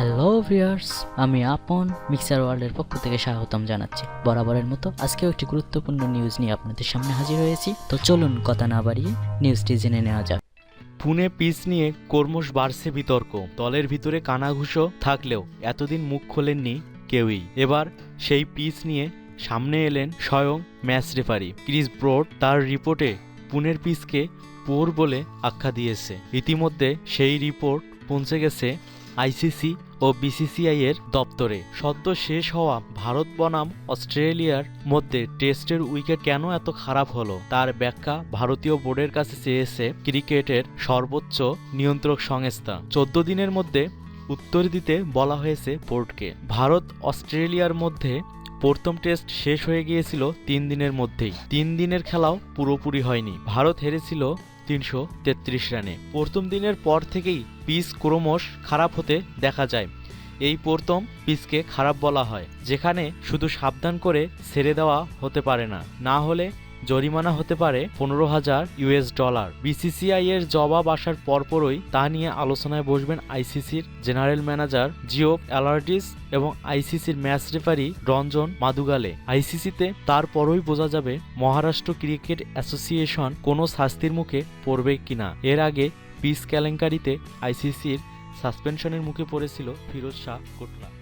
Hello viewers আমি আপন mixer ওয়ার্ল্ডের পক্ষ থেকে স্বাগতম জানাচ্ছি। বরাবরের মতো আজকেও একটি গুরুত্বপূর্ণ নিউজ নিয়ে আপনাদের সামনে হাজির হয়েছি। তো চলুন কথা না বাড়িয়ে নিউজটি জেনে নেওয়া যাক। পুনে পিচ নিয়ে কর্মশ বাড়ছে বিতর্ক। দলের ভিতরে কানাঘুষো থাকলেও এতদিন মুখ খোলেননি কেউই। এবার সেই পিচ নিয়ে সামনে এলেন স্বয়ং ম্যাচ রেফারি। ক্রিস ব্রড তার রিপোর্টে পুনের পিচকে পোর বলে আখ্যা দিয়েছে। ইতিমধ্যে সেই রিপোর্ট পৌঁছে গেছে আইসিসি ও বিসিসিআই এর দপ্তরে। সদ্য শেষ হওয়া ভারত বনাম অস্ট্রেলিয়ার মধ্যে টেস্টের উইকেট কেন এত খারাপ হলো? তার ব্যাখ্যা ভারতীয় বোর্ডের কাছে চেয়েছে ক্রিকেটের সর্বোচ্চ নিয়ন্ত্রক সংস্থা। চোদ্দ দিনের মধ্যে উত্তর দিতে বলা হয়েছে বোর্ডকে। ভারত অস্ট্রেলিয়ার মধ্যে প্রথম টেস্ট শেষ হয়ে গিয়েছিল তিন দিনের মধ্যেই। তিন দিনের খেলাও পুরোপুরি হয়নি। ভারত হেরেছিল তিনশো তেত্রিশ রানে। প্রথম দিনের পর থেকেই পিচ ক্রমশ খারাপ হতে দেখা যায়। এই প্রথম পিচকে খারাপ বলা হয়, যেখানে শুধু সাবধান করে ছেড়ে দেওয়া হতে পারে না। না হলে জরিমানা হতে পারে পনেরো হাজার ইউএস ডলার। বিসিসিআই এর জবাব আসার পরপরই তা নিয়ে আলোচনায় বসবেন আইসিসির জেনারেল ম্যানেজার জিও অ্যালার্টিস এবং আইসিসির ম্যাচ রেফারি রঞ্জন মাদুগালে। আইসিসিতে তারপরই বোঝা যাবে মহারাষ্ট্র ক্রিকেট অ্যাসোসিয়েশন কোনো শাস্তির মুখে পড়বে কিনা। এর আগে পিস কেলেঙ্কারিতে আইসিসির সাসপেনশনের মুখে পড়েছিল ফিরোজ শাহ কোটলা